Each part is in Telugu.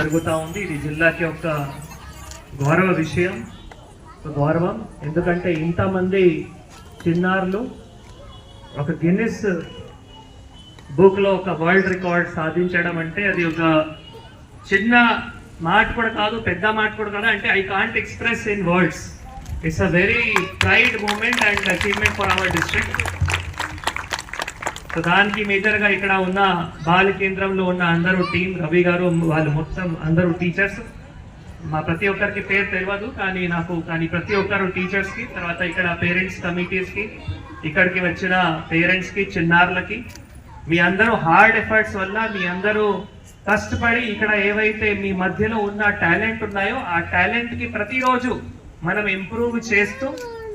జరుగుతూ ఉంది. ఇది జిల్లాకి ఒక గౌరవ విషయం ఒక గౌరవం. ఎందుకంటే ఇంతమంది చిన్నారులు ఒక గిన్నిస్ బుక్లో ఒక వరల్డ్ రికార్డ్ సాధించడం అంటే అది ఒక చిన్న మాట కూడా కాదు పెద్ద మాట కూడా కాదు. అంటే I can't express in words it's a very pride moment and achievement for our district so దానికి మేజర్గా ఇక్కడ ఉన్న బాల కేంద్రంలో ఉన్న అందరూ టీం రవి గారు వాళ్ళు మొత్తం అందరూ టీచర్స్. మా ప్రతి ఒక్కరికి పేరు తెలియదు కానీ నాకు కానీ ప్రతి ఒక్కరు టీచర్స్కి తర్వాత ఇక్కడ పేరెంట్స్ కమిటీస్కి ఇక్కడికి వచ్చిన పేరెంట్స్కి చిన్నారులకి మీ అందరూ హార్డ్ ఎఫర్ట్స్ వల్ల మీ అందరూ కష్టపడి ఇక్కడ ఏవైతే మీ మధ్యలో ఉన్న టాలెంట్ ఉన్నాయో ఆ టాలెంట్కి ప్రతిరోజు మనం ఇంప్రూవ్ చేస్తూ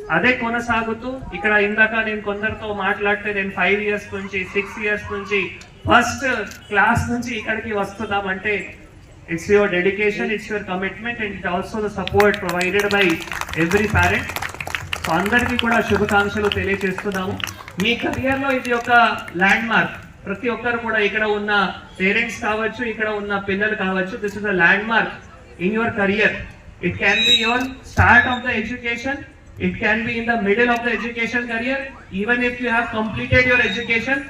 అదే కొనసాగుతూ ఇక్కడ ఇందాక నేను కొందరితో మాట్లాడితే నేను ఫైవ్ ఇయర్స్ నుంచి సిక్స్ ఇయర్స్ నుంచి ఫస్ట్ క్లాస్ నుంచి ఇక్కడికి వస్తున్నాం అంటే it's your dedication it's your commitment and it also the support provided by every parent so అందరికీ కూడా శుభాకాంక్షలు తెలియజేస్తున్నాము. మీ కెరియర్లో ఇది ఒక ల్యాండ్ మార్క్ ప్రతి ఒక్కరు కూడా ఇక్కడ ఉన్న పేరెంట్స్ కావచ్చు ఇక్కడ ఉన్న పిల్లలు కావచ్చు this is a landmark in your career it can be your start of the education it can be in the middle of the education career even if you have completed your education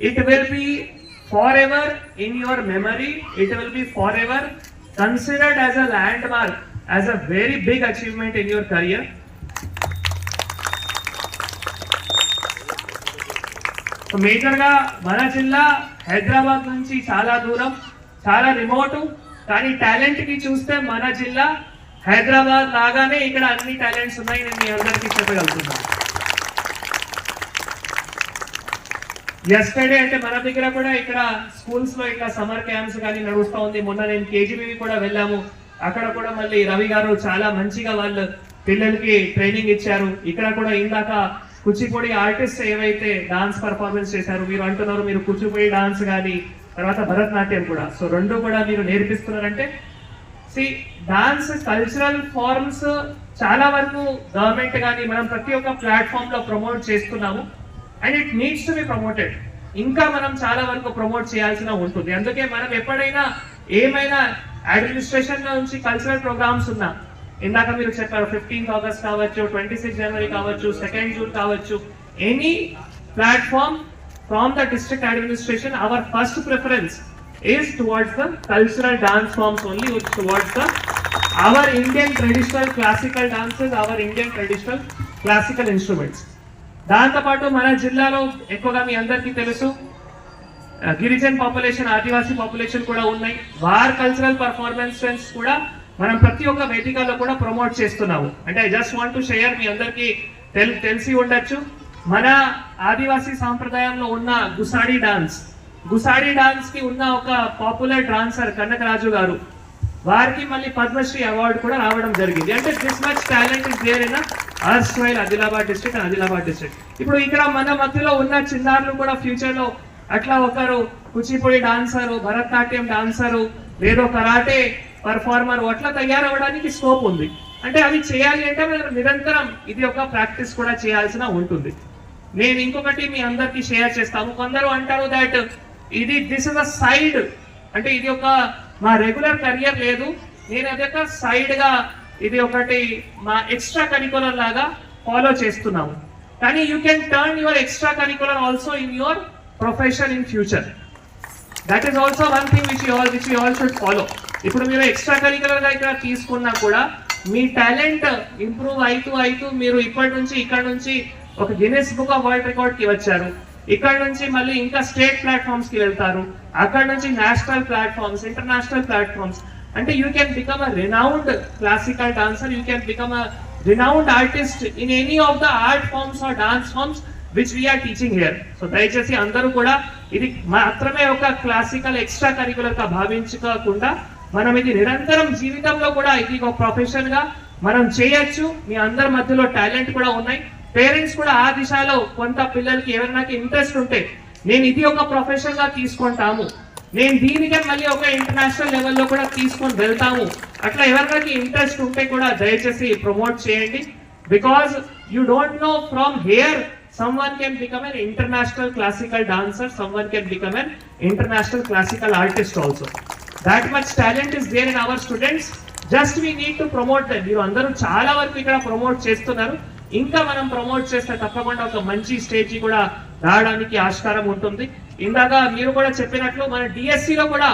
it will be forever in your memory it will be forever considered as a landmark as a very big achievement in your career so major గా మన జిల్లా హైదరాబాద్ నుంచి చాలా దూరం చాలా రిమోట్ కానీ టాలెంట్ కి చూస్తే మన జిల్లా హైదరాబాద్ లాగానే ఇక్కడ అన్ని టాలెంట్స్ ఉన్నాయి నేను మీ అందరికీ చెప్పగలుగుతున్నాను. ఎస్టర్డే అంటే మన దగ్గర కూడా ఇక్కడ స్కూల్స్లో ఇట్లా సమ్మర్ క్యాంప్స్ కానీ నడుస్తూ ఉంది. మొన్న నేను కేజీబీవి కూడా వెళ్ళాము. అక్కడ కూడా మళ్ళీ రవి గారు చాలా మంచిగా వాళ్ళు పిల్లలకి ట్రైనింగ్ ఇచ్చారు. ఇక్కడ కూడా ఇందాక కూచిపూడి ఆర్టిస్ట్ ఏవైతే డాన్స్ పర్ఫార్మెన్స్ చేశారు మీరు అంటున్నారు మీరు కూచిపూడి డాన్స్ కానీ తర్వాత భరతనాట్యం కూడా. సో రెండు కూడా మీరు నేర్పిస్తున్నారంటే సి డాన్స్ కల్చరల్ ఫార్మ్స్ చాలా వరకు గవర్నమెంట్ కానీ మనం ప్రతి ఒక్క ప్లాట్ఫామ్లో ప్రమోట్ చేస్తున్నాము. And it needs to be promoted ఇంకా మనం చాలా వరకు ప్రమోట్ చేయాల్సిన ఉంటుంది. అందుకే మనం ఎప్పుడైనా ఏమైనా అడ్మినిస్ట్రేషన్ నుంచి కల్చరల్ ప్రోగ్రామ్స్ ఉన్నా ఇందాక మీరు చెప్పారు ఫిఫ్టీన్త్ ఆగస్ట్ కావచ్చు ట్వంటీ సిక్స్ జనవరి కావచ్చు సెకండ్ జూన్ కావచ్చు any platform from the district administration our first preference is towards the cultural dance forms only, which towards the our Indian traditional classical dances, our Indian traditional classical instruments. దాంతోపాటు మన జిల్లాలో ఎక్కువగా మీ అందరికీ తెలుసు గిరిజన్ పాపులేషన్ ఆదివాసీ పాపులేషన్ కూడా ఉన్నాయి. వార్ కల్చరల్ పర్ఫార్మెన్సెస్ కూడా మనం ప్రతి ఒక్క వేదికలో కూడా ప్రమోట్ చేస్తున్నాము. అంటే I just want to share మీ అందరికీ తెల్ తెలిసి ఉండొచ్చు. మన ఆదివాసీ సాంప్రదాయంలో ఉన్న గుసాడి డాన్స్ గుసాడి డాన్స్కి ఉన్న ఒక పాపులర్ డాన్సర్ కనకరాజు గారు. వారికి మళ్ళీ పద్మశ్రీ అవార్డు కూడా రావడం జరిగింది. అంటే this much talent is there in అర్స్వైల్ Adilabad district and Adilabad district ఇప్పుడు ఇక్కడ మన మధ్యలో ఉన్న చిన్నారులు కూడా ఫ్యూచర్లో అట్లా ఒకరు కూచిపూడి డాన్సరు భరతనాట్యం డాన్సరు లేదో కరాటే పర్ఫార్మర్ అట్లా తయారవడానికి స్కోప్ ఉంది. అంటే అవి చేయాలి అంటే మనం నిరంతరం ఇది ఒక ప్రాక్టీస్ కూడా చేయాల్సిన ఉంటుంది. నేను ఇంకొకటి మీ అందరికి షేర్ చేస్తాము కొందరు అంటారు దట్ ఇది దిస్ ఇస్ అ సైడ్ అంటే ఇది ఒక మా రెగ్యులర్ కెరియర్ లేదు. నేను అది ఒక సైడ్గా ఇది ఒకటి మా ఎక్స్ట్రా కరికులర్ లాగా ఫాలో చేస్తున్నాము. కానీ you can turn your extracurricular also in your profession in future that is also one thing which all which you all should follow ఇప్పుడు మీరు ఎక్స్ట్రా కరికులర్గా ఇక్కడ తీసుకున్నా కూడా మీ టాలెంట్ ఇంప్రూవ్ అవుతూ అవుతూ మీరు ఇప్పటి నుంచి ఇక్కడ నుంచి ఒక గిన్నెస్ బుక్ ఆఫ్ వరల్డ్ రికార్డ్కి వచ్చారు. ఇక్కడ నుంచి మళ్ళీ ఇంకా స్టేట్ ప్లాట్ఫామ్స్కి వెళ్తారు. అక్కడ నుంచి నేషనల్ ప్లాట్ఫామ్స్ ఇంటర్నేషనల్ ప్లాట్ఫామ్స్. అంటే you can become a renowned classical dancer you can become a renowned artist in any of the art forms or dance forms which we are teaching here so దయచేసి అందరూ కూడా ఇది మాత్రమే ఒక క్లాసికల్ ఎక్స్ట్రా కరికులర్గా భావించుకోకుండా మనం ఇది నిరంతరం జీవితంలో కూడా ఇది ఒక ప్రొఫెషన్గా మనం చేయొచ్చు. మీ అందరి మధ్యలో టాలెంట్ కూడా ఉన్నాయి. పేరెంట్స్ కూడా ఆ దిశలో కొంత పిల్లలకి ఎవరైనా ఇంట్రెస్ట్ ఉంటే నేను ఇది ఒక ప్రొఫెషన్గా తీసుకుంటాము. నేను దీనికే మళ్ళీ ఒక ఇంటర్నేషనల్ లెవెల్లో కూడా తీసుకొని వెళ్తాము. అట్లా ఎవరికైనా ఇంట్రెస్ట్ ఉంటే కూడా దయచేసి ప్రమోట్ చేయండి. Because you don't know from here someone can become an international classical dancer someone can become an international classical artist also. That much talent is there in our students just we need to promote them మీరు అందరూ చాలా వరకు ఇక్కడ ప్రమోట్ చేస్తున్నారు. ఇంకా మనం ప్రమోట్ చేస్తే తప్పకుండా ఒక మంచి స్టేజ్ కూడా రావడానికి ఆస్కారం ఉంటుంది. ఇందాక మీరు కూడా చెప్పినట్లు మన డిఎస్సిలో కూడా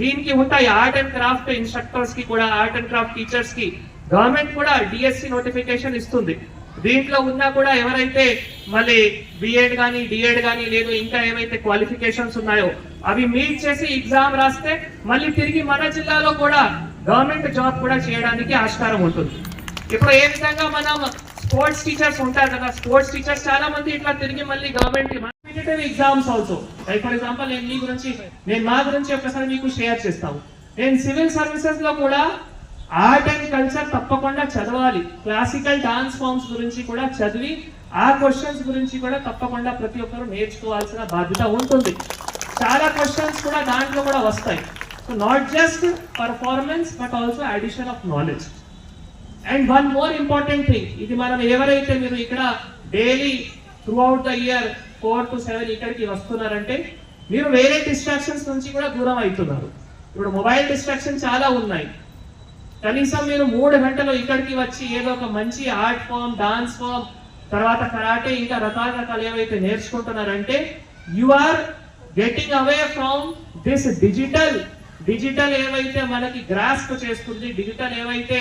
దీనికి ఉంటాయి ఆర్ట్ అండ్ క్రాఫ్ట్ ఇన్స్ట్రక్టర్స్కి కూడా ఆర్ట్ అండ్ క్రాఫ్ట్ టీచర్స్కి గవర్నమెంట్ కూడా డిఎస్సి నోటిఫికేషన్ ఇస్తుంది. దీంట్లో ఉన్నా కూడా ఎవరైతే మళ్ళీ బిఎడ్ కానీ డిఎడ్ కానీ లేదు ఇంకా ఏమైతే క్వాలిఫికేషన్స్ ఉన్నాయో అవి మీట్ చేసి ఎగ్జామ్ రాస్తే మళ్ళీ తిరిగి మన జిల్లాలో కూడా గవర్నమెంట్ జాబ్ కూడా చేయడానికి ఆస్కారం ఉంటుంది. ఇప్పుడు ఏ విధంగా మనం స్పోర్ట్స్ టీచర్స్ ఉంటారు కదా. స్పోర్ట్స్ టీచర్స్ చాలా మంది ఇట్లా తిరిగి మళ్ళీ government competitive exams also like for example నేను మీ గురించి నేను మా గురించి ఒకసారి మీకు షేర్ చేస్తాను. నేను సివిల్ సర్వీసెస్లో కూడా ఆర్ట్ అండ్ కల్చర్ తప్పకుండా చదవాలి. క్లాసికల్ డాన్స్ ఫామ్స్ గురించి కూడా చదివి ఆ క్వశ్చన్స్ గురించి కూడా తప్పకుండా ప్రతి ఒక్కరు నేర్చుకోవాల్సిన బాధ్యత ఉంటుంది. చాలా క్వశ్చన్స్ కూడా దాంట్లో కూడా వస్తాయి. So not just performance but also addition of knowledge and one more important thing ఇది మనం ఎవరైతే మీరు ఇక్కడ daily throughout the year four to seven ఇక్కడికి వస్తున్నారంటే మీరు వేరే డిస్ట్రాక్షన్స్ నుంచి కూడా దూరం అవుతున్నారు. ఇప్పుడు మొబైల్ డిస్ట్రాక్షన్ చాలా ఉన్నాయి. కనీసం మీరు మూడు గంటలు ఇక్కడికి వచ్చి ఏదో ఒక మంచి ఆర్ట్ ఫామ్ డాన్స్ ఫామ్ తర్వాత కరాటే ఇంకా రకరకాలు ఏవైతే నేర్చుకుంటున్నారంటే you are getting away from this digital digital ఏవైతే మనకి గ్రాస్ప్ చేస్తుంది డిజిటల్ ఏవైతే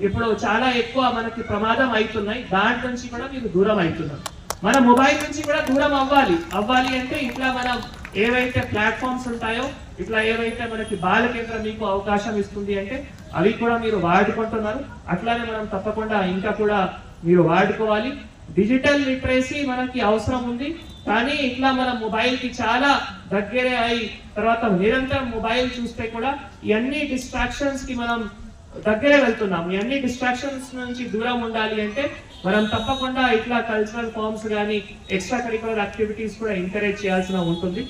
ఇప్పుడు చాలా ఎక్కువ మనకి ప్రమాదం అవుతున్నాయి. దాని నుంచి కూడా మీరు దూరం అవుతున్నారు. మన మొబైల్ నుంచి కూడా దూరం అవ్వాలి. అవ్వాలి అంటే ఇట్లా మనం ఏవైతే ప్లాట్ఫామ్స్ ఉంటాయో ఇట్లా ఏవైతే మనకి బాల కేంద్రం మీకు అవకాశం ఇస్తుంది అంటే అవి కూడా మీరు వాడుకుంటున్నారు. అట్లానే మనం తప్పకుండా ఇంకా కూడా మీరు వాడుకోవాలి. డిజిటల్ లిటరసీ మనకి అవసరం ఉంది. కానీ ఇట్లా మన మొబైల్కి చాలా దగ్గరే అయి తర్వాత నిరంతరం మొబైల్ చూస్తే కూడా ఇవన్నీ డిస్ట్రాక్షన్స్కి మనం దగ్గరే వెళ్తున్నాం అన్ని డిస్ట్రాక్షన్స్ నుంచి దూరం ఉండాలి అంటే మనం తప్పకుండా ఇట్లా కల్చరల్ ఫార్మ్స్ కానీ ఎక్స్ట్రా కరికులర్ యాక్టివిటీస్ కూడా ఎంకరేజ్ చేయాల్సిన ఉంటుంది.